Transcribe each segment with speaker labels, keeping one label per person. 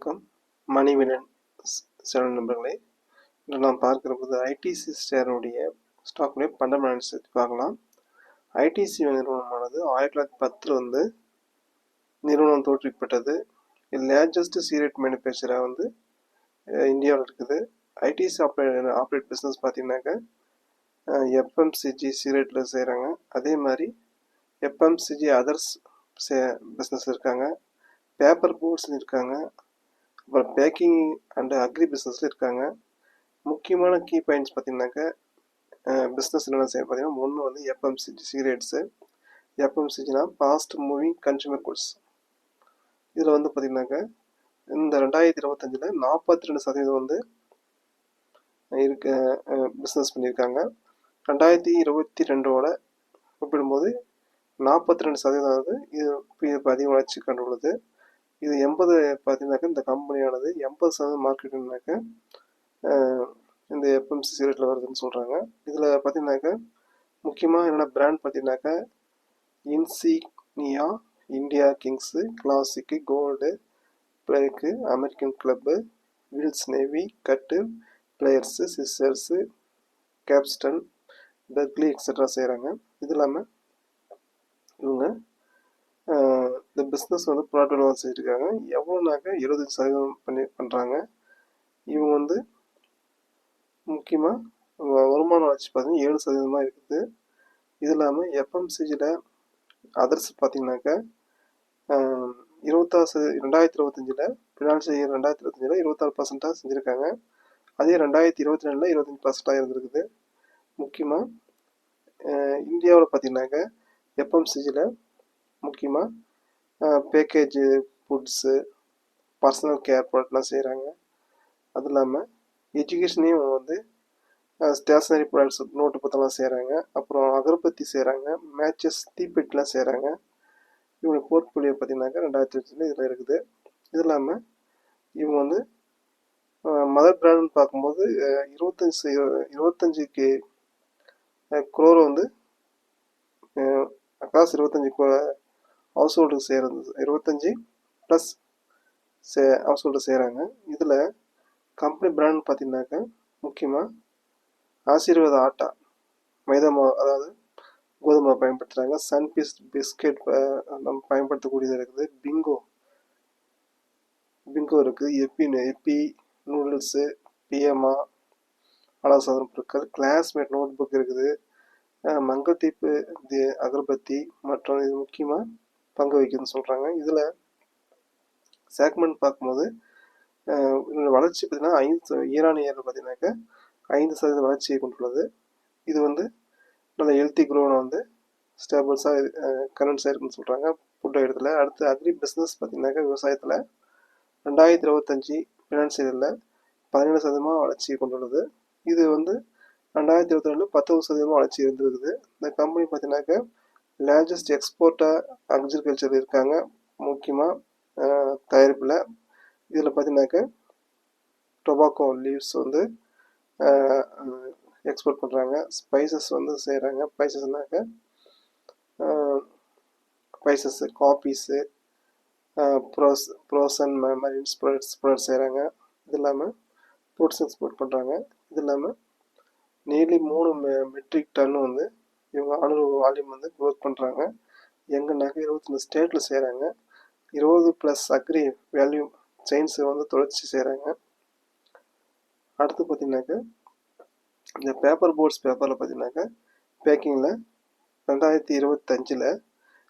Speaker 1: வணக்கம். மணிவண்ணன் சேனல் நண்பர்களே இன்று நாம் பார்க்கிற போது ஐடிசி ஷேருடைய ஸ்டாக்குடைய ஃபண்டமெண்டல்ஸ் பார்க்கலாம். ஐடிசி நிறுவனமானது ஆயிரத்தி தொள்ளாயிரத்தி பத்தில் வந்து நிறுவனம் தோற்றுவிக்கப்பட்டது. லேர்ஜஸ்ட் சீரேட் மேனுஃபேக்சராக வந்து இந்தியாவில் இருக்குது. ஐடிசி ஆப்ரேட் ஆப்ரேட் பிஸ்னஸ் பார்த்தீங்கன்னாக்கா எஃப்எம்சிஜி சீரேட்டில் செய்கிறாங்க அதே மாதிரி எஃப்எம்சிஜி அதர்ஸ் சே பிஸ்னஸ் இருக்காங்க. பேப்பர் போர்ட்ஸ் இருக்காங்க. அப்புறம் பேக்கிங் அண்டு அக்ரி பிஸ்னஸில் இருக்காங்க. முக்கியமான கீ பாயிண்ட்ஸ் பார்த்தீங்கன்னாக்கா பிஸ்னஸ் என்னென்ன செய்ய பார்த்தீங்கன்னா ஒன்று வந்து எஃப்எம்சிஜி சிகரெட்ஸு எஃப்எம்சிஜினா ஃபாஸ்ட் மூவிங் கன்சூமர் குட்ஸ் இதில் வந்து பார்த்தீங்கன்னாக்கா இந்த ரெண்டாயிரத்தி இருபத்தஞ்சில் நாற்பத்தி ரெண்டு சதவீதம் வந்து இருக்க பிஸ்னஸ் பண்ணியிருக்காங்க. ரெண்டாயிரத்தி இருபத்தி ரெண்டோட ஒப்பிடும்போது நாற்பத்தி ரெண்டு சதவீதம் வந்து இது இப்போ அதிக வளர்ச்சி கண்டுள்ளது. இது எண்பது பார்த்தீங்கன்னாக்கா இந்த கம்பெனியானது எண்பது சதவீதம் மார்க்கெட்டுனாக்க இந்த எஃப்எம்சி சீரட்டில் வருதுன்னு சொல்கிறாங்க இதில் பார்த்தீங்கன்னாக்கா முக்கியமாக என்னென்ன பிராண்ட் பார்த்தீங்கன்னாக்கா Insignia India Kings Classic Gold Flake American Club Wills Navy Cut Players Scissors Capstan Berkeley extra செய்கிறாங்க இது இல்லாமல் இவங்க இந்த பிஸ்னஸ் வந்து ப்ராடக்ட் செஞ்சுருக்காங்க எவ்வளோனாக்க இருபத்தஞ்சு சதவீதம் பண்ணி பண்ணுறாங்க இவங்க வந்து முக்கியமாக வருமான வளர்ச்சி பார்த்தீங்கன்னா ஏழு சதவீதமாக இருக்குது. இது இல்லாமல் எஃப்எம்சிஜியில் அதர்ஸ் பார்த்தீங்கன்னாக்கா இருபத்தாறு சதவீ ரெண்டாயிரத்தி இருபத்தஞ்சில் ஃபினான்ஷியல் இயர் ரெண்டாயிரத்தி இருபத்தஞ்சில் இருபத்தாறு பர்சன்ட்டாக செஞ்சுருக்காங்க. அதே ரெண்டாயிரத்தி இருபத்தி ரெண்டில் இருபத்தஞ்சி பர்சன்ட்டாக இருந்திருக்குது. முக்கியமாக இந்தியாவில் பார்த்தீங்கன்னாக்கா எஃப்எம்சிஜியில் முக்கியமாக பேக்கேஜு ஃபுட்ஸு பர்சனல் கேர் ப்ராடக்ட்லாம் செய்கிறாங்க அது இல்லாமல் எஜுகேஷனையும் வந்து ஸ்டேஷ்னரி ப்ராடக்ட்ஸ் நோட்டு புத்தகம்லாம் செய்கிறாங்க அப்புறம் அகர்பத்தி செய்கிறாங்க மேட்சஸ் தீப்பெட்டிலாம் செய்கிறாங்க இவங்க போர்ட்ஃபோலியோ பார்த்தீங்கன்னாக்கா ரெண்டாயிரத்தி இருபத்தி இதில் இருக்குது. இது இல்லாமல் இவங்க வந்து மதர் பிராண்ட்னு பார்க்கும்போது இருபத்தஞ்சி இருபத்தஞ்சிக்கு குரோர் வந்து அக்காஸ் இருபத்தஞ்சி ஹவுஸ் ஹோல்டுக்கு செய்கிறது இருபத்தஞ்சி ப்ளஸ் சே ஹவுஸ் ஹோல்டு செய்கிறாங்க இதில் கம்பெனி பிராண்ட் பார்த்தீங்கன்னாக்கா முக்கியமாக ஆசீர்வாத ஆட்டா மைதா மாவு அதாவது கோதுமை பயன்படுத்துகிறாங்க சன்பீஸ் பிஸ்கெட் நம்ம பயன்படுத்தக்கூடியது இருக்குது. பிங்கோ பிங்கோ இருக்குது. எப்பி எப்பி நூடுல்ஸு பிஎம்ஆ ஆலோசனை பொருட்கள் கிளாஸ்மேட் நோட் புக் இருக்குது மங்கத்தீப்பு அகர்பத்தி மற்றும் இது முக்கியமாக பங்கு வகிக்குதுன்னு சொல்கிறாங்க இதில் சேக்மெண்ட் பார்க்கும்போது வளர்ச்சி பார்த்திங்கன்னா ஐந்து ஈரானியர் பார்த்தீங்கன்னாக்கா ஐந்து சதவீத வளர்ச்சியை கொண்டுள்ளது. இது வந்து நல்ல ஹெல்த்தி குரோனை வந்து ஸ்டேபிள்ஸாக கரண்ட்ஸாக இருக்குன்னு சொல்கிறாங்க ஃபுட் இடத்துல அடுத்து அக்ரி பிஸ்னஸ் பார்த்திங்கனாக்கா விவசாயத்தில் ரெண்டாயிரத்தி இருபத்தஞ்சி ஃபினான்சியலில் பதினேழு சதவீதமாக வளர்ச்சியை கொண்டுள்ளது. இது வந்து ரெண்டாயிரத்தி இருபத்தி ரெண்டு பத்தொம்பது சதவீதமாக வளர்ச்சி இருந்திருக்குது. இந்த கம்பெனி பார்த்தீங்கன்னாக்கா லேர்ஜஸ்ட் எக்ஸ்போர்ட்டாக அக்ரிகல்ச்சர் இருக்காங்க. முக்கியமாக தயாரிப்பில். இதில் பார்த்தீங்கன்னாக்க டொபாக்கோ லீவ்ஸ் வந்து எக்ஸ்போர்ட் பண்ணுறாங்க ஸ்பைசஸ் வந்து செய்கிறாங்க ஸ்பைசஸ்னாக்க ஸ்பைசஸ்ஸு காப்பீஸு ப்ரோஸ் ப்ரோசன் மரீன்ஸ் ப்ராடக்ட்ஸ் ஸ்ப்ரெட் செய்கிறாங்க இது இல்லாமல் ஃப்ரூட்ஸ் எக்ஸ்போர்ட் பண்ணுறாங்க இது இல்லாமல் நியர்லி மூணு மெ மெட்ரிக் டன் வந்து இவங்க ஆனுவல் வால்யூம் வந்து க்ரோத் பண்ணுறாங்க எங்கன்னாக்க இருபத்தஞ்சி ஸ்டேட்டில் செய்கிறாங்க இருபது ப்ளஸ் அக்ரி வேல்யூ செயின்ஸை வந்து தொடர்ச்சி செய்கிறாங்க அடுத்து பார்த்தீங்கன்னாக்க இந்த பேப்பர் போர்ட்ஸ் பேப்பரில் பார்த்தீங்கன்னாக்கா பேக்கிங்கில் ரெண்டாயிரத்தி இருபத்தஞ்சில்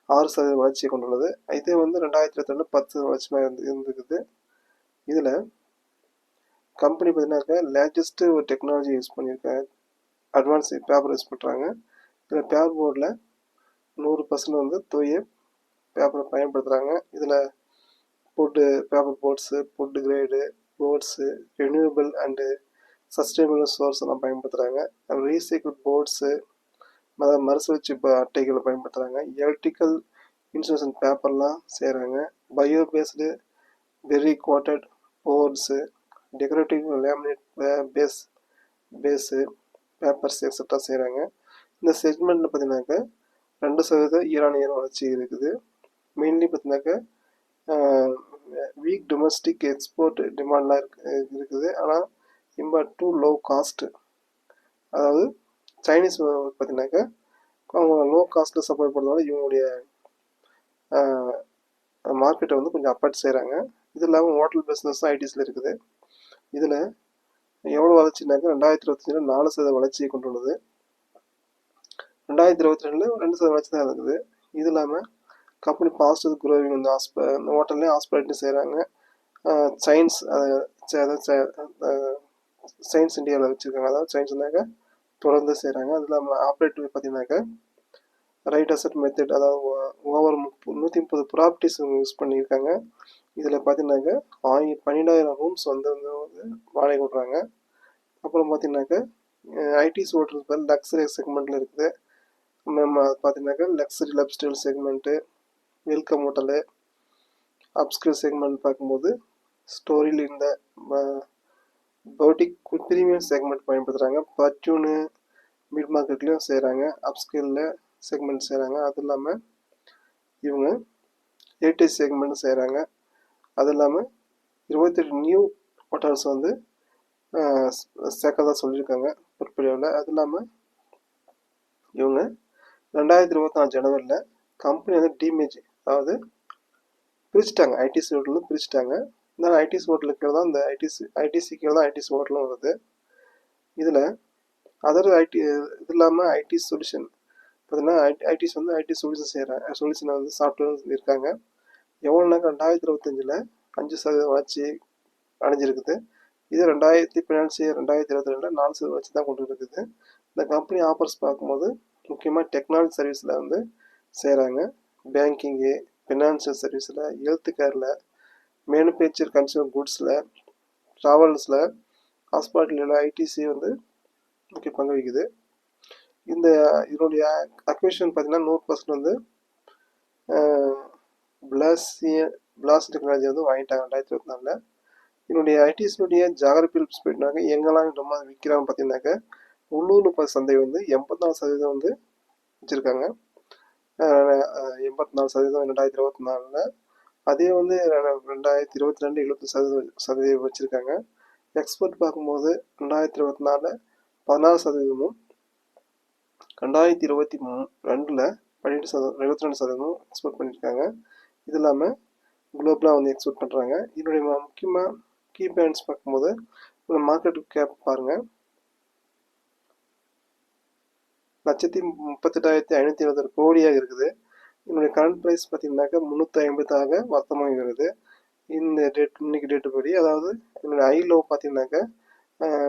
Speaker 1: ஆறு சதவீத வளர்ச்சியை கொண்டுள்ளது இதே வந்து ரெண்டாயிரத்தி இருபத்தி ரெண்டு பத்து வளர்ச்சியாக இருந்து இருந்துக்குது இதில் கம்பெனி பார்த்தீங்கன்னாக்க லேட்டஸ்ட்டு ஒரு டெக்னாலஜி யூஸ் பண்ணியிருக்காங்க. அட்வான்ஸ் பேப்பர் யூஸ் பண்ணுறாங்க இதில் பேப்பர் போர்டில் நூறு பர்சன்ட் வந்து தூய பேப்பரை பயன்படுத்துகிறாங்க இதில் food paper boards food grade boards renewable and sustainable source எல்லாம் பயன்படுத்துகிறாங்க ரீசைக்கிள் போர்ட்ஸு மறுசுழற்சி அட்டைகளை பயன்படுத்துகிறாங்க எலக்ட்ரிக்கல் இன்சூரன்ஸ் பேப்பர்லாம் செய்கிறாங்க bio based very coated boards decorative laminate base base papers extra செய்கிறாங்க இந்த செக்மெண்ட்டில் பார்த்தீங்கன்னாக்கா ரெண்டு சதவீத ஈரானியர் வளர்ச்சி இருக்குது. மெயின்லி பார்த்தீங்கன்னாக்க வீக் டொமஸ்டிக் எக்ஸ்போர்ட் டிமாண்ட்லாம் இருக்கு இருக்குது. ஆனால் இம்பார்ட் டு லோ காஸ்ட் அதாவது சைனீஸ் பார்த்தீங்கன்னாக்கா அவங்க லோ காஸ்ட்டில் சப்ளை பண்ணுறதால இவங்களுடைய மார்க்கெட்டை வந்து கொஞ்சம் அப்பாட் செய்கிறாங்க இது இல்லாமல் ஹோட்டல் பிஸ்னஸ் ஐடிஸில் இருக்குது. இதில் எவ்வளோ வளர்ச்சினாக்க ரெண்டாயிரத்தி இருபத்தஞ்சில் நாலு சதவீத வளர்ச்சியை கொண்டுள்ளது. ரெண்டாயிரத்தி இருபத்தி ரெண்டில் ரெண்டு சதவீத வளர்ச்சி தான் இருக்குது இது இல்லாமல் கம்பெனி பாசிட்டிவ் குரோவிங் வந்து ஹாஸ்ப இந்த ஹோட்டல்லேயும் ஹாஸ்பிட்டாலிட்டி செய்கிறாங்க சயின்ஸ் அதாவது சயின்ஸ் இந்தியாவில் வச்சுருக்காங்க. அதாவது சயின்ஸ்னாக்க தொடர்ந்து செய்கிறாங்க அது இல்லாமல் ஆப்ரேட்டிவ் பார்த்தீங்கன்னாக்கா ரைட் அசட் மெத்தட் அதாவது ஓவர் முப்பது நூற்றி முப்பது ப்ராப்பர்ட்டிஸ் யூஸ் பண்ணியிருக்காங்க. இதில் பார்த்தீங்கன்னாக்கா ஆயி பன்னெண்டாயிரம் ரூம்ஸ் வந்து வந்து வந்து வாடகை விட்றாங்க அப்புறம் பார்த்தீங்கன்னாக்கா ஐடிஸ் ஹோட்டல்ஸ் லக்ஸரி செக்மெண்ட்டில் இருக்குது. நம்ம பார்த்தீங்கன்னாக்கா luxury lifestyle segment welcome hotel upscale segment பார்க்கும்போது ஸ்டோரியில் இந்த பவுட்டிக் ப்ரீமியம் செக்மெண்ட் பயன்படுத்துகிறாங்க பர்ச்சூனு மிட் மார்க்கெட்லேயும் செய்கிறாங்க அப்ஸ்கில்ல செக்மெண்ட் செய்கிறாங்க அதுவும் இல்லாமல் இவங்க ஏடிஎஸ் செக்மெண்ட் செய்கிறாங்க அதுவும் இல்லாமல் இருபத்தெட்டு நியூ ஹோட்டல்ஸ் வந்து சேர்க்கறதா சொல்லியிருக்காங்க பொறுப்படியாவில் அதுவும் இல்லாமல் இவங்க ரெண்டாயிரத்தி இருபத்தி நாலு ஜனவரியில் கம்பெனி வந்து டீமேஜ் அதாவது பிரிச்சுட்டாங்க. ஐடிசி ஹோட்டலும் பிரிச்சுட்டாங்க. இருந்தாலும் ஐடிசி ஹோட்டலுக்கு கீழே தான் இந்த ஐடிசி ஐடிசி கீழே தான் ஐடிசி ஹோட்டலும் வருது. இதில் அதர் ஐடி இது இல்லாமல் ஐடி சொல்யூஷன் பார்த்தீங்கன்னா ஐடி ஐடிஸ் வந்து ஐடி சொல்யூஷன் செய்கிறாங்க சொல்யூஷனை வந்து சாஃப்ட்வேர் இருக்காங்க. எவ்வளோனாக்கா ரெண்டாயிரத்தி இருபத்தஞ்சில் அஞ்சு சதவீதம் வளர்ச்சி அடைஞ்சிருக்குது. இது ரெண்டாயிரத்தி பதினஞ்சு ரெண்டாயிரத்தி இருபத்தி ரெண்டில் நாலு சதவீதம் வச்சு தான் கொண்டு இருக்குது இந்த கம்பெனி ஆஃபர்ஸ் பார்க்கும்போது முக்கியமாக டெக்னாலஜி சர்வீஸில் வந்து செய்கிறாங்க பேங்கிங்கு ஃபினான்ஷியல் சர்வீஸில் ஹெல்த் கேரில் மேனுஃபேக்சர் கன்சியூமர் குட்ஸில் ட்ராவல்ஸில் ஹாஸ்பிட்டலில் ஐடிசி வந்து முக்கிய பங்கு வகிக்குது. இந்த இதனுடைய அக்வேஷன் பார்த்தீங்கன்னா நூறு பர்சன்ட் வந்து பிளாஸிய பிளாஸ் டெக்னாலஜி வந்து வாங்கிட்டாங்க ரெண்டாயிரத்தி இருபத்தி நாலில். என்னுடைய ஐடிஎஸ்னுடைய ஜாகிரபியில் ஸ்பீட்னாக்க எங்கெல்லாம் ரொம்ப விற்கிறாங்க பார்த்தீங்கன்னாக்க உள்ளூர் முப்பது சந்தை வந்து எண்பத்தி நாலு சதவீதம் வந்து வச்சுருக்காங்க. எண்பத்தி நாலு சதவீதம் ரெண்டாயிரத்தி இருபத்தி நாலில். அதே வந்து ரெண்டாயிரத்தி இருபத்தி ரெண்டு எழுபத்தி சதவீதம் சதவீதம் வச்சுருக்காங்க. எக்ஸ்போர்ட் பார்க்கும்போது ரெண்டாயிரத்தி இருபத்தி நாலில் பதினாறு சதவீதமும் ரெண்டாயிரத்தி இருபத்தி மூ ரெண்டில் பன்னெண்டு சதவீதம் இருபத்தி ரெண்டு சதவீதமும் எக்ஸ்போர்ட் பண்ணியிருக்காங்க இது இல்லாமல் குளோபலாக வந்து எக்ஸ்போர்ட் பண்ணுறாங்க இதனுடைய முக்கியமாக கீ பேண்ட்ஸ் பார்க்கும்போது மார்க்கெட் கேப் பாருங்கள் லட்சத்தி முப்பத்தெட்டாயிரத்தி ஐநூற்றி எழுபது கோடியாக இருக்குது. என்னுடைய கரண்ட் ப்ரைஸ் பார்த்தீங்கன்னாக்கா முந்நூற்றி ஐம்பதாக வர்த்தமாகி வருது இந்த டேட் இன்னைக்கு டேட்டு படி அதாவது என்னுடைய ஐ லோ பார்த்தீங்கன்னாக்கா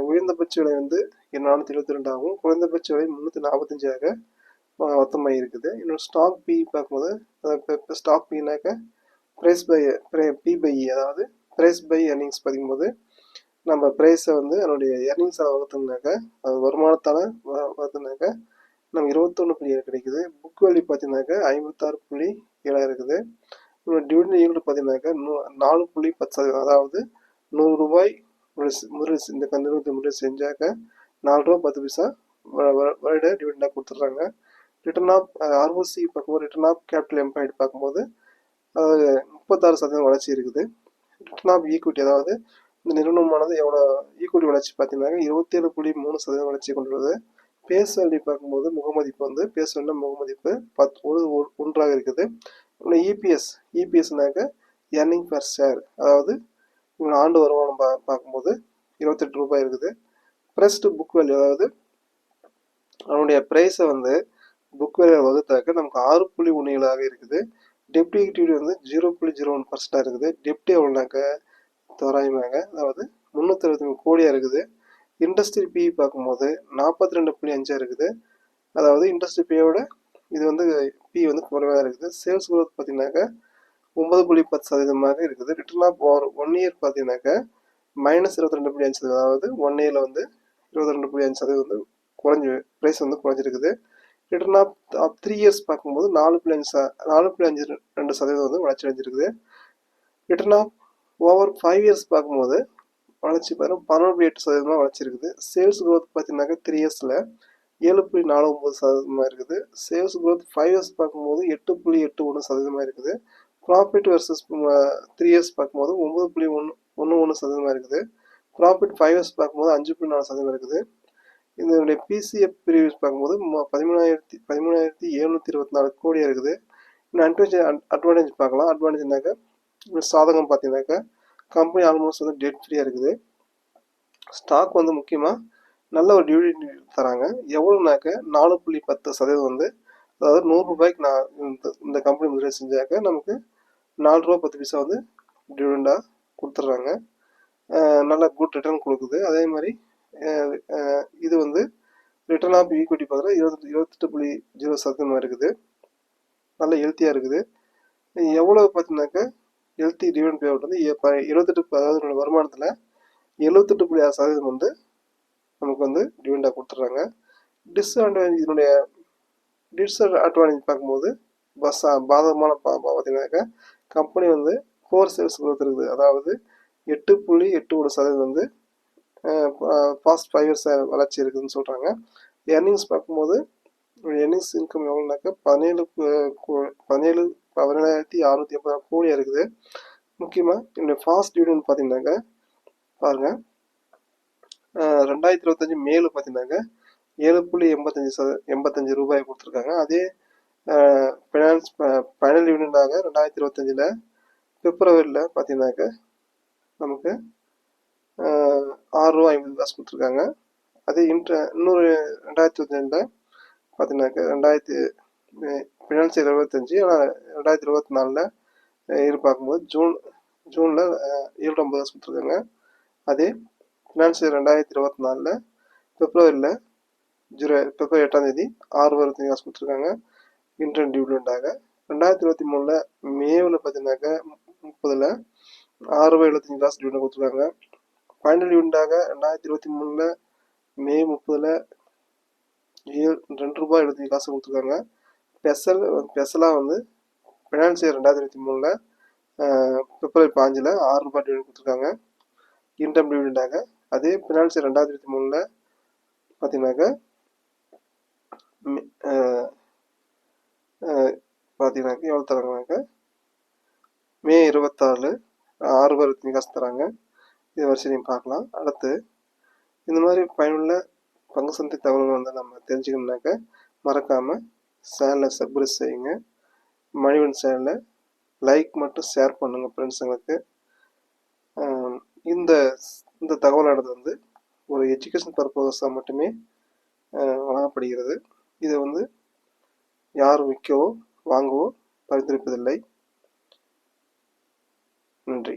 Speaker 1: உயர்ந்தபட்ச விலை வந்து நானூற்றி இருபத்தி ரெண்டாகவும் குறைந்தபட்ச விலை முந்நூற்றி நாற்பத்தஞ்சாக மொத்தமாக இருக்குது என்னோட ஸ்டாக் பி பார்க்கும்போது இப்போ ஸ்டாக் பின்னாக்க ப்ரைஸ் பை பி பை அதாவது ப்ரைஸ் பை எர்னிங்ஸ் பார்க்கும்போது நம்ம ப்ரைஸை வந்து அதனுடைய எர்னிங்ஸை வகுத்துனாக்கா அது வருமானத்தால் வகுத்துனாக்கா நம்ம இருபத்தொன்று புள்ளி ஏழு கிடைக்குது. புக் வேல்யூ பார்த்தீங்கன்னாக்கா ஐம்பத்தாறு புள்ளி ஏழாக இருக்குது. டிவிடன் ஈல்டு பார்த்தீங்கன்னாக்கா நூ நாலு புள்ளி பத்து சதவீதம். அதாவது நூறு ரூபாய் முதலீடு இந்த நிறுவனத்தை முதலீடு செஞ்சாக்க நாலு ரூபா பத்து பைசா வருட டிவிடெண்டாக கொடுத்துட்றாங்க. ரிட்டர்ன் ஆஃப் ஆர்ஓசி பார்க்கும்போது ரிட்டர்ன் ஆஃப் கேபிட்டல் எம்ப்ளாய்டு பார்க்கும்போது அதாவது முப்பத்தாறு சதவீதம் வளர்ச்சி இருக்குது. ரிட்டர்ன் ஆஃப் ஈக்விட்டி அதாவது இந்த நிறுவனமானது எவ்வளோ ஈக்குவிட்டி வளர்ச்சி பார்த்தீங்கன்னாக்க இருபத்தேழு புள்ளி மூணு சதவீதம் வளர்ச்சி கொண்டுள்ளது. பேஸ் வேல்யூ பார்க்கும்போது முகமதிப்பு வந்து பேஸ் வேல்யூ முகமதிப்பு பத் ஒரு ஒன்றாக இருக்குது. இன்னும் இபிஎஸ் இபிஎஸ்னாக்க எர்னிங் பர் ஷேர் அதாவது இவங்க ஆண்டு வருமானம் பா பார்க்கும்போது இருபத்தெட்டு ரூபாய் இருக்குது. ப்ரெஸ்டு புக் வேல்யூ அதாவது அவனுடைய ப்ரைஸை வந்து புக் வேல்யூ வகுத்தாக்க நமக்கு ஆறு புள்ளி ஒன்று ஏழாக இருக்குது. டெப்டி ஈக்விட்டி வந்து ஜீரோ புள்ளி ஜீரோ ஒன் பர்சன்டாக இருக்குது. டெப்டி எவ்வளோனாக்க தோராயமாக அதாவது முந்நூற்றி அறுபத்தி மூணு கோடியாக இருக்குது. இண்டஸ்ட்ரி பி பார்க்கும்போது நாற்பத்தி ரெண்டு புள்ளி அஞ்சாக இருக்குது. அதாவது இண்டஸ்ட்ரி பியோட இது வந்து பி வந்து குறைவாக இருக்குது. சேல்ஸ் குரோத் பார்த்தீங்கன்னாக்கா ஒன்பது புள்ளி பத்து சதவீதமாக இருக்குது. Return of over one year பார்த்தீங்கன்னாக்கா மைனஸ் இருபத்தி ரெண்டு புள்ளி அஞ்சு சதவீதம். அதாவது ஒன் இயரில் வந்து இருபத்தி ரெண்டு புள்ளி அஞ்சு சதவீதம் வந்து குறைஞ்சி ப்ரைஸ் வந்து குறைஞ்சிருக்குது. Return of of three years பார்க்கும்போது நாலு புள்ளி அஞ்சு ச நாலு புள்ளி அஞ்சு ரெண்டு சதவீதம் வந்து வளர்ச்சி அடைஞ்சிருக்குது. Return of over five years பார்க்கும்போது வளர்ச்சி பார்த்தீங்கன்னா பன்னெண்டு புள்ளி எட்டு சதவீதமாக வளர்ச்சி இருக்குது சேல்ஸ் க்ரோத் பார்த்தீங்கன்னாக்கா த்ரீ இயர்ஸில் ஏழு புள்ளி நாலு ஒம்பது சதவீதமாக இருக்குது. சேல்ஸ் க்ரோத் ஃபைவ் இயர்ஸ் பார்க்கும்போது எட்டு புள்ளி எட்டு ஒன்று சதவீதமாக இருக்குது. ப்ராஃபிட் வர்சஸ் த்ரீ இயர்ஸ் பார்க்கும்போது ஒம்பது புள்ளி ஒன்று ஒன்று ஒன்று சதவீதமாக இருக்குது. ப்ராஃபிட் ஃபைவ் இயர்ஸ் பார்க்கும்போது அஞ்சு புள்ளி நாலு சதவீதம் இருக்குது. இதனுடைய பிசிஎஃப் பிரிவியூஸ் பார்க்கும்போது பதிமூணாயிரத்தி பதிமூணாயிரத்தி எழுநூற்றி இருபத்தி நாலு கோடியாக இருக்குது. இன்னும் அட்வான்டேஜ் அட்வான்டேஜ் பார்க்கலாம். அட்வான்டேஜ்னாக்கா சாதகம் பார்த்தீங்கன்னாக்கா கம்பெனி ஆல்மோஸ்ட் வந்து டெட் ஃப்ரீயாக இருக்குது. ஸ்டாக் வந்து முக்கியமாக நல்ல ஒரு டிவிடெண்ட் தராங்க. எவ்வளோனாக்க நாலு புள்ளி பத்து சதவீதம் வந்து அதாவது நூறுரூபாய்க்கு நான் இந்த இந்த கம்பெனி முதலீடு செஞ்சாக்க நமக்கு நாலு ரூபா பத்து பைசா வந்து டிவிடெண்டாக கொடுத்துட்றாங்க. நல்ல குட் ரிட்டர்ன் கொடுக்குது. அதே மாதிரி இது வந்து ரிட்டர்ன் ஆஃப் ஈக்விட்டி பார்த்தீங்கன்னா இருபத்தி இருபத்தெட்டு புள்ளி ஜீரோ சதவீதமாக இருக்குது. நல்ல ஹெல்த்தியாக இருக்குது. எவ்வளோ பார்த்தீங்கன்னாக்கா ஹெல்த்தி டிவிடன் பே அவுட் வந்து இருபத்தெட்டு அதாவது என்னோட வருமானத்தில் எழுபத்தெட்டு புள்ளி ஆறு சதவீதம் வந்து நமக்கு வந்து டிவிடெண்டாக கொடுத்துட்றாங்க. டிஸ்அட்வான்டேஜ் இதனுடைய டிஸ்அட்வான்டேஜ் பார்க்கும்போது பஸ் பாதகமான பா பா- பார்த்தீங்கன்னாக்கா கம்பெனி வந்து கோர் சேல்ஸ் குரோத் இருக்குது அதாவது எட்டு புள்ளி எட்டு ஒரு சதவீதம் வந்து பாஸ்ட் ஃபைவ் இயர்ஸ் வளர்ச்சி இருக்குதுன்னு சொல்கிறாங்க எர்னிங்ஸ் பார்க்கும்போது எர்னிங்ஸ் இன்கம் எவ்வளோனாக்கா பதினேழு பதினேழு பதினேழாயிரத்தி அறுநூத்தி ஐம்பது கோடியாக இருக்குது. முக்கியமாக என்னுடைய ஃபாஸ்ட் டிவிடெண்ட் பார்த்தீங்கன்னாக்க பாருங்கள் ரெண்டாயிரத்தி இருபத்தஞ்சி மேலு பார்த்தீங்கன்னாக்கா ஏழு புள்ளி எண்பத்தஞ்சு சத எண்பத்தஞ்சு ரூபாய் கொடுத்துருக்காங்க. அதே ஃபைனான்ஸ் ஃபைனல் டிவிடெண்டாக ரெண்டாயிரத்தி இருபத்தஞ்சில். பிப்ரவரியில் பார்த்தீங்கன்னாக்கா நமக்கு ஆறு ரூபா ஐம்பது காசு கொடுத்துருக்காங்க. அதே இன்ட்ர இன்னொரு ரெண்டாயிரத்தி இருபத்தஞ்சில் பார்த்தீங்கன்னாக்கா ரெண்டாயிரத்தி ஃபினான்சியல் இருபத்தஞ்சி ஆனால் ரெண்டாயிரத்தி இருபத்தி நாலில் இது பார்க்கும்போது ஜூன் ஜூனில் ஏழு ஒன்பது காசு கொடுத்துருக்காங்க. அதே ஃபினான்சியல் ரெண்டாயிரத்தி இருபத்தி நாலில் பிப்ரவரியில் ஜீரோ பிப்ரவரி எட்டாம் தேதி ஆறு வருத்தி காசு கொடுத்துருக்காங்க. இன்டர்ன் டிவிடெண்டாக. ரெண்டாயிரத்தி இருபத்தி மூணில் மேவில் பார்த்தீங்கன்னாக்கா முப்பதில் ஆறு ரூபாய் எழுபத்தஞ்சு காசு டிவிடெண்ட் கொடுத்துருக்காங்க. ஃபைனல் டிவிடெண்டாக ரெண்டாயிரத்தி இருபத்தி மூணில் மே முப்பதில் ஏழு ரெண்டு ரூபாய் எழுபத்தஞ்சு காசு கொடுத்துருக்காங்க. ஸ்பெஷல் ஸ்பெஷலாக வந்து ஃபினான்சியல் ரெண்டாயிரத்தி இருபத்தி மூணில் பிப்ரவரி பாஞ்சில் ஆறு ரூபாய் டிவிடெண்ட் கொடுத்துருக்காங்க. இன்டம் டிவிடெண்டாக அதே ஃபினான்சியல் ரெண்டாயிரத்தி இருபத்தி மூணில் பார்த்தீங்கன்னாக்கா மே- எவ்வளோ தராங்கனாக்கா மே இருபத்தாறு ஆறு ரூபாய் இருபத்தஞ்சு காசு தராங்க. இது வரிசை நீங்கள் பார்க்கலாம். அடுத்து இந்த மாதிரி பயனுள்ள பங்கு சந்தை தகவல்கள் வந்து நம்ம தெரிஞ்சுக்கணுன்னாக்க மறக்காமல் சேனலை சப்ஸ்கிரைப் செய்யுங்க. மணிவன் சேனலை லைக் மட்டும் ஷேர் பண்ணுங்கள் ஃப்ரெண்ட்ஸுங்களுக்கு இந்த இந்த தகவலானது வந்து ஒரு எஜுகேஷன் பர்பஸாக மட்டுமே வழங்கப்படுகிறது. இதை வந்து யாரும் விற்கவோ வாங்கவோ பரிந்துரைப்பதில்லை. நன்றி.